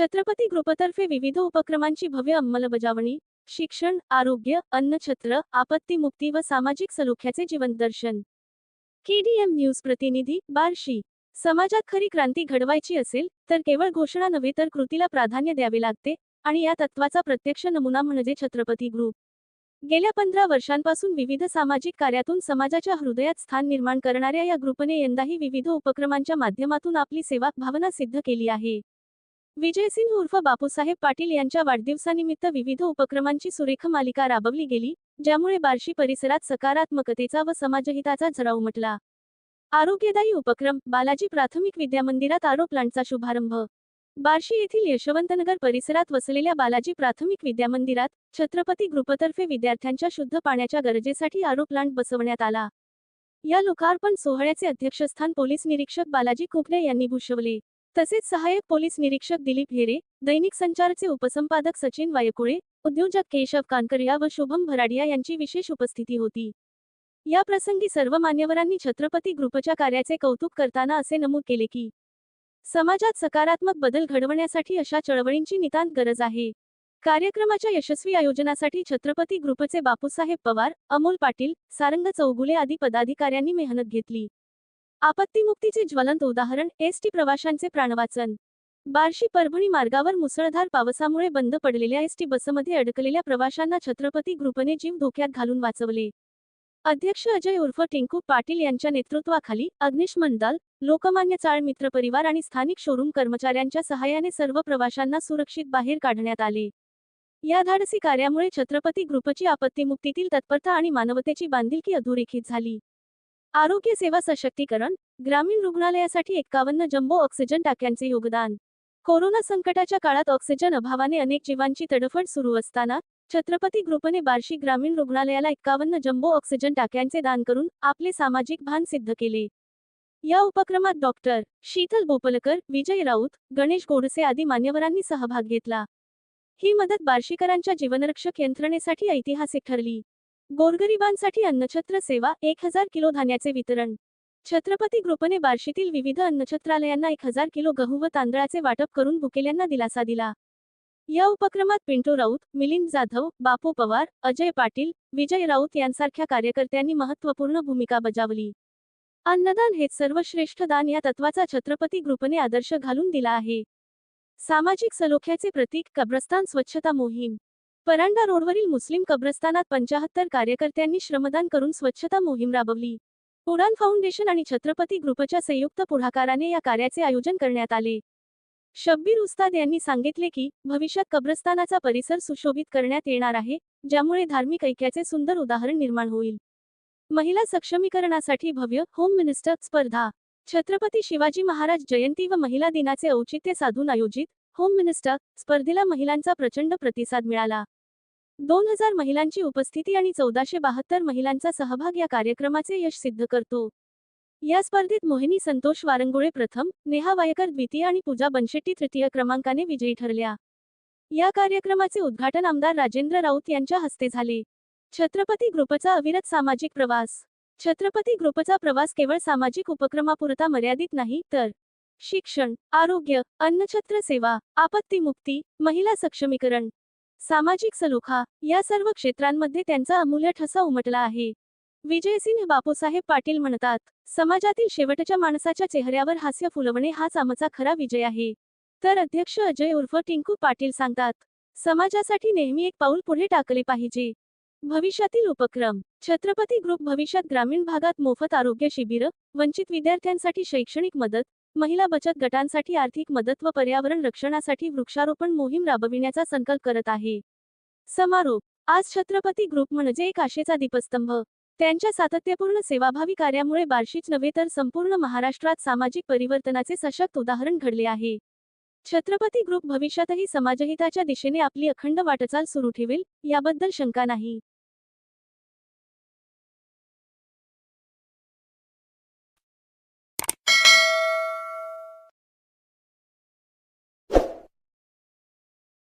छत्रपती ग्रुपतर्फे विविध उपक्रमांची भव्य अंमलबजावणी शिक्षण आरोग्य अन्नछत्र आपत्तीमुक्ती व सामाजिक सलोख्याचे जीवनदर्शन केडीएम न्यूज प्रतिनिधी बार्शी. समाजात खरी क्रांती घडवायची असेल तर केवळ घोषणा नव्हे तर कृतीला प्राधान्य द्यावे लागते आणि या तत्वाचा प्रत्यक्ष नमुना म्हणजे छत्रपती ग्रुप. गेल्या पंधरा वर्षांपासून विविध सामाजिक कार्यातून समाजाच्या हृदयात स्थान निर्माण करणाऱ्या या ग्रुपने यंदाही विविध उपक्रमांच्या माध्यमातून आपली सेवा भावना सिद्ध केली आहे. विजयसिंह उर्फ बापूसाहेब पाटील यांच्या वाढदिवसानिमित्त विविध उपक्रमांची सुरेख मालिका राबवली गेली ज्यामुळे बार्शी परिसरात सकारात्मकतेचा व समाजहिताचा झरा उमटला. आरोग्यदायी उपक्रम बालाजी प्राथमिक विद्यामंदिरात आरो प्लांटचा शुभारंभ. बार्शी येथील यशवंतनगर परिसरात वसलेल्या बालाजी प्राथमिक विद्यामंदिरात छत्रपती ग्रुपतर्फे विद्यार्थ्यांच्या शुद्ध पाण्याच्या गरजेसाठी आरो प्लांट बसवण्यात आला. या लोकार्पण सोहळ्याचे अध्यक्षस्थान पोलीस निरीक्षक बालाजी कुकडे यांनी भूषवले. तसेच सहाय्यक पोलीस निरीक्षक दिलीप हेरे दैनिक संचारचे उपसंपादक सचिन वायकुळे उद्योजक केशव कानकरिया व शुभम भराडिया यांची विशेष उपस्थिती होती. या प्रसंगी सर्व मान्यवरांनी छत्रपती ग्रुपच्या कार्याचे कौतुक करताना असे नमूद केले की समाजात सकारात्मक बदल घडवण्यासाठी अशा चळवळींची नितांत गरज आहे. कार्यक्रमाच्या यशस्वी आयोजनासाठी छत्रपती ग्रुपचे बापूसाहेब पवार अमोल पाटील सारंग चौगुले आदी पदाधिकाऱ्यांनी मेहनत घेतली. आपत्तीमुक्तीचे ज्वलंत उदाहरण एसटी प्रवाशांचे प्राणवाचन. बार्शी परभणी मार्गावर मुसळधार पावसामुळे बंद पडलेल्या एसटी बसमध्ये अडकलेल्या प्रवाशांना छत्रपती ग्रुपने जीव धोक्यात घालून वाचवले. अध्यक्ष अजय उर्फ टिंकू पाटील यांच्या नेतृत्वाखाली अग्निशमन दल लोकमान्य चाळ मित्र परिवार आणि स्थानिक शोरूम कर्मचाऱ्यांच्या सहाय्याने सर्व प्रवाशांना सुरक्षित बाहेर काढण्यात आले. या धाडसी कार्यामुळे छत्रपती ग्रुपची आपत्तीमुक्तीतील तत्परता आणि मानवतेची बांधिलकी अधोरेखित झाली. आरोग्य सेवा सशक्तीकरण ग्रामीण रुग्णालयासाठी एक्कावन्न जम्बो ऑक्सिजन टाक्यांचे योगदान. कोरोना संकटाच्या काळात ऑक्सिजन अभावाने अनेक जीवांची तडफड सुरू असताना छत्रपती ग्रुपने बार्शी ग्रामीण रुग्णालयाला एक्कावन्न जम्बो ऑक्सिजन टाक्यांचे दान करून आपले सामाजिक भान सिद्ध केले. या उपक्रमात डॉक्टर शीतल बोपलकर विजय राऊत गणेश गोडसे आदी मान्यवरांनी सहभाग घेतला. ही मदत बार्शीकरांच्या जीवनरक्षक यंत्रणेसाठी ऐतिहासिक ठरली. गोरगरिबांसाठी अन्नछत्र सेवा एक हजार किलो धान्याचे वितरण. छत्रपती ग्रुपने बार्शीतील विविध अन्नछत्रालयांना एक हजार किलो गहू व तांदळाचे वाटप करून भुकेल्यांना दिलासा दिला. या उपक्रमात पिंटू राऊत मिलिंद जाधव बापू पवार अजय पाटील विजय राऊत यांसारख्या कार्यकर्त्यांनी महत्त्वपूर्ण भूमिका बजावली. अन्नदान हेच सर्वश्रेष्ठ दान या तत्वाचा छत्रपती ग्रुपने आदर्श घालून दिला आहे. सामाजिक सलोख्याचे प्रतीक कब्रस्तान स्वच्छता मोहीम. परांडा रोडवरील मुस्लिम कब्रस्तानात पंचाहत्तर कार्यकर्त्यांनी श्रमदान करून स्वच्छता मोहीम राबवली. उडान फाउंडेशन आणि छत्रपती ग्रुपच्या संयुक्त पुढाकाराने या कार्याचे आयोजन करण्यात आले. शब्बीर उस्ताद यांनी सांगितले की भविष्यात कब्रस्तानाचा परिसर सुशोभित करण्यात येणार आहे ज्यामुळे धार्मिक ऐक्याचे सुंदर उदाहरण निर्माण होईल. महिला सक्षमीकरणासाठी भव्य होम मिनिस्टर स्पर्धा. छत्रपती शिवाजी महाराज जयंती व महिला दिनाचे औचित्य साधून आयोजित होम मिनिस्टर स्पर्धेला महिलांचा प्रचंड प्रतिसाद मिळाला. दोन हजार महिलांची उपस्थिती आणि चौदाशे बहात्तर महिलांचा सहभाग या कार्यक्रमाचे यश सिद्ध करतो. या स्पर्धेत मोहिनी संतोष वारंगुळे प्रथम नेहा वायकर द्वितीय आणि पूजा बनशेट्टी तृतीय क्रमांकाने विजयी ठरल्या. या कार्यक्रमाचे उद्घाटन आमदार राजेंद्र राऊत यांच्या हस्ते झाले. छत्रपती ग्रुपचा अविरत सामाजिक प्रवास. छत्रपती ग्रुपचा प्रवास केवळ सामाजिक उपक्रमापुरता मर्यादित नाही तर शिक्षण आरोग्य अन्नछत्र सेवा आपत्तीमुक्ती महिला सक्षमीकरण सामाजिक सलोखा या सर्व क्षेत्रांमध्ये त्यांचा अमूल्य ठसा उमटला आहे. विजयसिंह बापूसाहेब पाटील म्हणतात समाजातील शेवटच्या माणसाच्या चेहऱ्यावर हास्य फुलवणे हाच आमचा खरा विजय आहे. तर अध्यक्ष अजय उर्फ टिंकू पाटील सांगतात समाजासाठी नेहमी एक पाऊल पुढे टाकले पाहिजे. भविष्यातील उपक्रम छत्रपती ग्रुप भविष्यात ग्रामीण भागात मोफत आरोग्य शिबिर वंचित विद्यार्थ्यांसाठी शैक्षणिक मदत महिला बचत गटांसाठी आर्थिक मदत व पर्यावरण रक्षणासाठी वृक्षारोपण मोहीम राबविण्याचा संकल्प करत आहे. समारोप. आज छत्रपती ग्रुप म्हणजे एक आशेचा दीपस्तंभ. त्यांच्या सातत्यपूर्ण सेवाभावी कार्यामुळे बार्शीच नव्हे तर संपूर्ण महाराष्ट्रात सामाजिक परिवर्तनाचे सशक्त उदाहरण घडले आहे. छत्रपती ग्रुप भविष्यातही समाजहिताच्या दिशेने आपली अखंड वाटचाल सुरू ठेवेल याबद्दल शंका नाही.